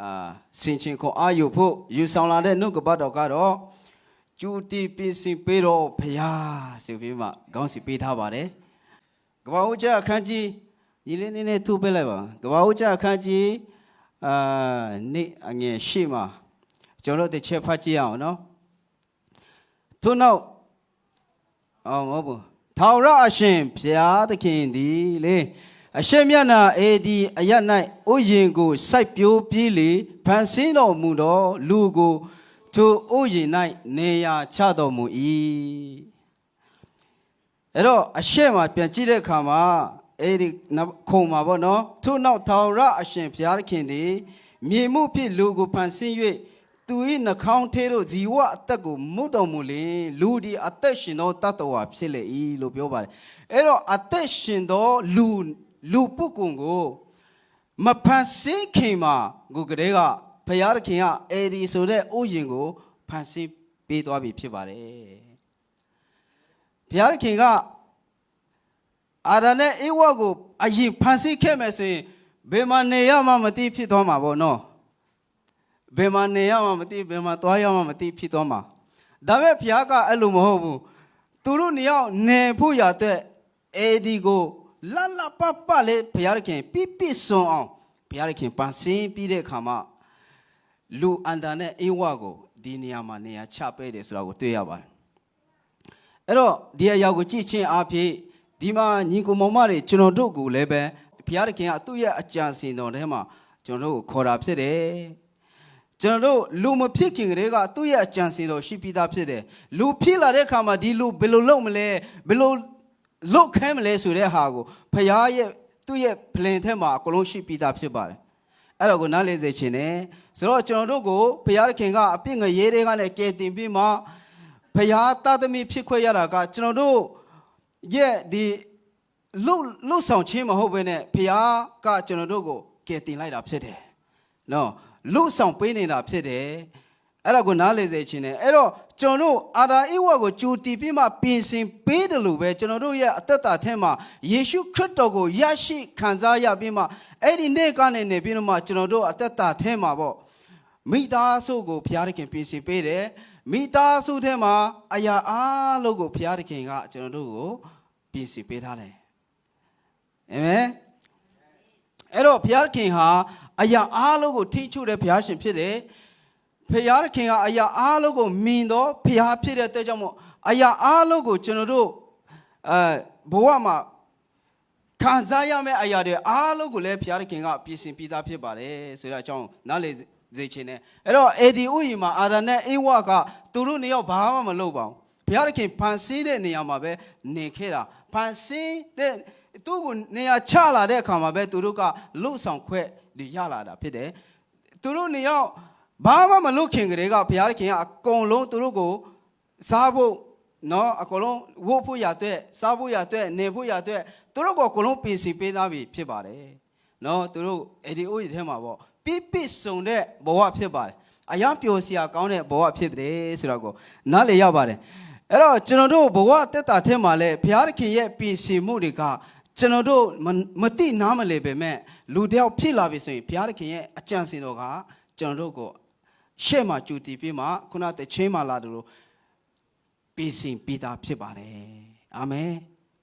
အာစင်ချင်းကိုအာယုဖို့ယူဆောင်လာတဲ့နှုတ်ကပတ်တော်ကတော့ကျူတီပင်စင်ပေးတော်ဖရာဆိုပြီးမှခေါင်းစီပေးထားပါတယ်ကပ္ပဦးကျအခန်းကြီးညီလေးနည်းနည်းထုတ်ပေးလိုက်ပါကပ္ပဦးကျအခန်းကြီးအာနေ့အငယ်ရှိမှာကျွန်တော်တို့တစ်ချက်ဖတ်ကြည့်အောင်နော်ထို့နောက်အော်မဟုတ်ဘူးထာဝရအရှင်ဘုရားသခင်သည်လေ အရှင်မြတ်နာအေဒီအရ၌ဥယျင်ကိုစိုက်ပျိုးပြီးလေဗန်စင်းတော်မူသောလူကိုထိုဥယျင်၌နေရာချတော်မူ၏အဲ့တော့အရှင်မှာပြန်ကြည့်တဲ့အခါမှာအဲ့ဒီနောက်ခုံမှာပေါ့နော်ထို့နောက်ထာဝရအရှင်ဘုရားသခင်သည်မြေမှုဖြစ်လူကိုဖန်ဆင်း၍သူ၏နှာခေါင်းထဲသို့ဇီဝအသက်ကိုမုတ်တော်မူလင်လူဒီအသက်ရှင်သောတတ္တဝါဖြစ်လေ၏လို့ပြောပါတယ်အဲ့တော့အသက်ရှင်သောလူ လူပုဂ္ဂိုလ်ကိုမဖန်ဆင်းခင်မှာကိုကလေးကဘုရားသခင်ကအေဒီဆိုတဲ့ဥယျင်ကိုဖန်ဆင်းပေးသွားပြီဖြစ်ပါတယ်ဘုရားသခင်ကအာရနဲ့အေဝါကိုအရင်ဖန်ဆင်းခဲ့မယ်ဆိုရင်ဘယ်မှာနေရမှမသိဖြစ်သွားမှာပေါ့နော်ဘယ်မှာနေရမှမသိဘယ်မှာသွားရမှမသိဖြစ်သွားမှာဒါပေမဲ့ဘုရားကအဲ့လိုမဟုတ်ဘူးသူတို့နေရောက်နေဖို့ရတဲ့အေဒီကို လတ်လတ်ပပလေးဘုရားသခင်ပြပြစွန်အောင်ဘုရားသခင်ပန်ဆင်းပြီးတဲ့အခါမှာလူအန္တနဲ့အေဝါကိုဒီနေရာမှာနေရာချပေးတယ်ဆိုတာကိုတွေ့ရပါတယ်အဲ့တော့ဒီအရာကိုကြည့်ချင်းအဖြစ်ဒီမှာညီကိုမောင်မတွေကျွန်တော်တို့ကိုလည်းပဲဘုရားသခင်ကသူ့ရဲ့အကြံစီတော်ထဲမှာကျွန်တော်တို့ကိုခေါ်တာဖြစ်တယ်ကျွန်တော်တို့လူမဖြစ်ခင်ကလေးကသူ့ရဲ့အကြံစီတော်ရှိပြီးသားဖြစ်တယ်လူဖြစ်လာတဲ့အခါမှာဒီလူဘယ်လိုလုပ်မလဲဘယ်လို လုပ်ခဲမလဲဆိုတဲ့ဟာကိုဘုရားရဲ့သူ့ရဲ့ plan ထဲမှာအကုန်လုံးရှိပြီးသားဖြစ်ပါတယ်အဲ့တော့ကိုနားလေစေချင်တယ်ဆိုတော့ကျွန်တော်တို့ကိုဘုရားသခင်ကအပြစ်ငရေတွေကလည်းကယ်တင်ပြီးမှဘုရားသားသမီးဖြစ်ခွင့်ရတာကကျွန်တော်တို့ရဲ့ဒီလှုပ်လှုပ်ဆောင်ခြင်းမဟုတ်ဘဲနဲ့ဘုရားကကျွန်တော်တို့ကိုကယ်တင်လိုက်တာဖြစ်တယ်နော်လှုပ်ဆောင်ပေးနေတာဖြစ်တယ် အဲ့ဒါကိုနားလေစေခြင်းတယ်အဲ့တော့ကျွန်တော်တို့အာဒါအိဝကိုကြူတီပြီးမှပြင်ဆင်ပေးတယ်လို့ပဲကျွန်တော်တို့ရဲ့အသက်တာထဲမှာယေရှုခရစ်တော်ကိုရရှိခံစားရပြီးမှအဲ့ဒီနေ့ကနေနေပြီးတော့မှကျွန်တော်တို့အသက်တာထဲမှာပေါ့မိသားစုကိုဘုရားသခင်ပြင်ဆင်ပေးတယ်မိသားစုထဲမှာအရာအားလုံးကိုဘုရားသခင်ကကျွန်တော်တို့ကိုပြင်ဆင်ပေးထားတယ်အာမင်အဲ့တော့ဘုရားသခင်ဟာအရာအားလုံးကိုထိချုတဲ့ဘုရားရှင်ဖြစ်တယ် ဖျားခင်ကအရာအားလုံးကိုမြင်တော့ဖျားဖြစ်တဲ့အတွက်ကြောင့်မို့အရာအားလုံးကိုကျွန်တော်တို့အဲဘဝမှာခံစားရမယ့်အရာတွေအားလုံးကိုလည်းဖျားခင်ကပြင်ဆင်ပြီးသားဖြစ်ပါတယ်ဆိုတဲ့အကြောင်းနားလေစေချင်တယ်အဲ့တော့အေဒီဥယျာဉ်မှာအာရနဲ့အေဝါကသူတို့နေရောက်ဘာမှမလုပ်ပါဘူးဘုရားသခင်ဖန်ဆင်းတဲ့နေရာမှာပဲနေခဲ့တာဖန်ဆင်းတဲ့သူ့ကိုနေရာချလာတဲ့အခါမှာပဲသူတို့ကလှုပ်ဆောင်ခွက်တွေရလာတာဖြစ်တယ်သူတို့နေရောက် ဘာမှမလုပ်ခင်ကလေးကဘုရားခင်ကအကုန်လုံးသူတို့ကိုစားဖို့နော်အကုန်လုံးဝတ်ဖို့ရတဲ့စားဖို့ရတဲ့နေဖို့ရတဲ့သူတို့ကိုအကုန်လုံးပြင်ဆင်ပေးသားပြီဖြစ်ပါတယ်နော်သူတို့အေဒီအိုးရထဲမှာပေါ့ပြစ်ပစ်စုံတဲ့ဘဝဖြစ်ပါတယ်အယံပျော်စရာကောင်းတဲ့ဘဝဖြစ်တယ်ဆိုတော့ကိုနားလေရပါတယ်အဲ့တော့ကျွန်တော်တို့ဘဝတက်တာထဲမှာလဲဘုရားခင်ရဲ့ပြင်ဆင်မှုတွေကကျွန်တော်တို့မတိနားမလဲပဲမဲ့လူတယောက်ဖြစ်လာပြီဆိုရင်ဘုရားခင်ရဲ့အကြံစင်တော်ကကျွန်တော်တို့ကို ရှေ့မှာကြူတည်ပြီးမှခုနတချင်းမှလာတယ်လို့ပြီးစင်ပြီးသားဖြစ်ပါတယ်အာမင်